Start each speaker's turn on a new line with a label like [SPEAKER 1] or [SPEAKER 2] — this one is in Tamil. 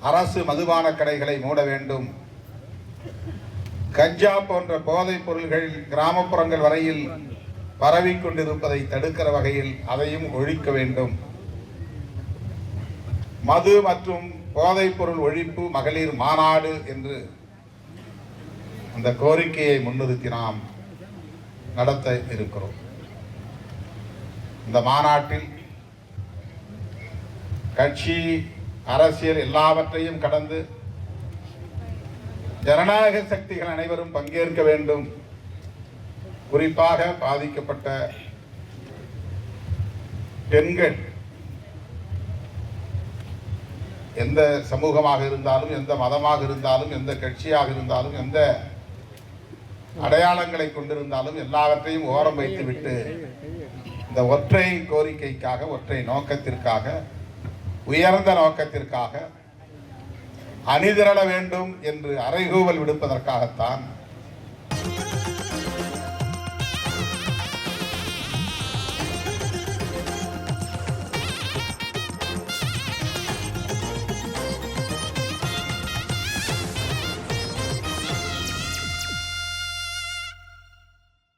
[SPEAKER 1] அரசு மதுபான கடைகளை மூட வேண்டும். கஞ்சா போன்ற போதைப் பொருள்கள் கிராமப்புறங்கள் வரையில் பரவிக் கொண்டிருப்பதை தடுக்கிற வகையில் அதையும் ஒழிக்க வேண்டும். மது மற்றும் போதைப் பொருள் ஒழிப்பு மகளிர் மாநாடு என்று அந்த கோரிக்கையை முன்னிறுத்தி நாம் நடத்த இருக்கிறோம். இந்த மாநாட்டில் கட்சி அரசியல் எல்லாவற்றையும் கடந்து ஜனநாயக சக்திகள் அனைவரும் பங்கேற்க வேண்டும். குறிப்பாக பாதிக்கப்பட்ட பெண்கள். எந்த சமூகமாக இருந்தாலும் எந்த மதமாக இருந்தாலும் எந்த கட்சியாக இருந்தாலும் எந்த அடையாளங்களை கொண்டிருந்தாலும் எல்லாவற்றையும் ஓரம் வைத்துவிட்டு இந்த ஒற்றை கோரிக்கைக்காக ஒற்றை நோக்கத்திற்காக உயர்ந்த நோக்கத்திற்காக அணிதிரள வேண்டும் என்று அறைகூவல் விடுப்பதற்காகத்தான்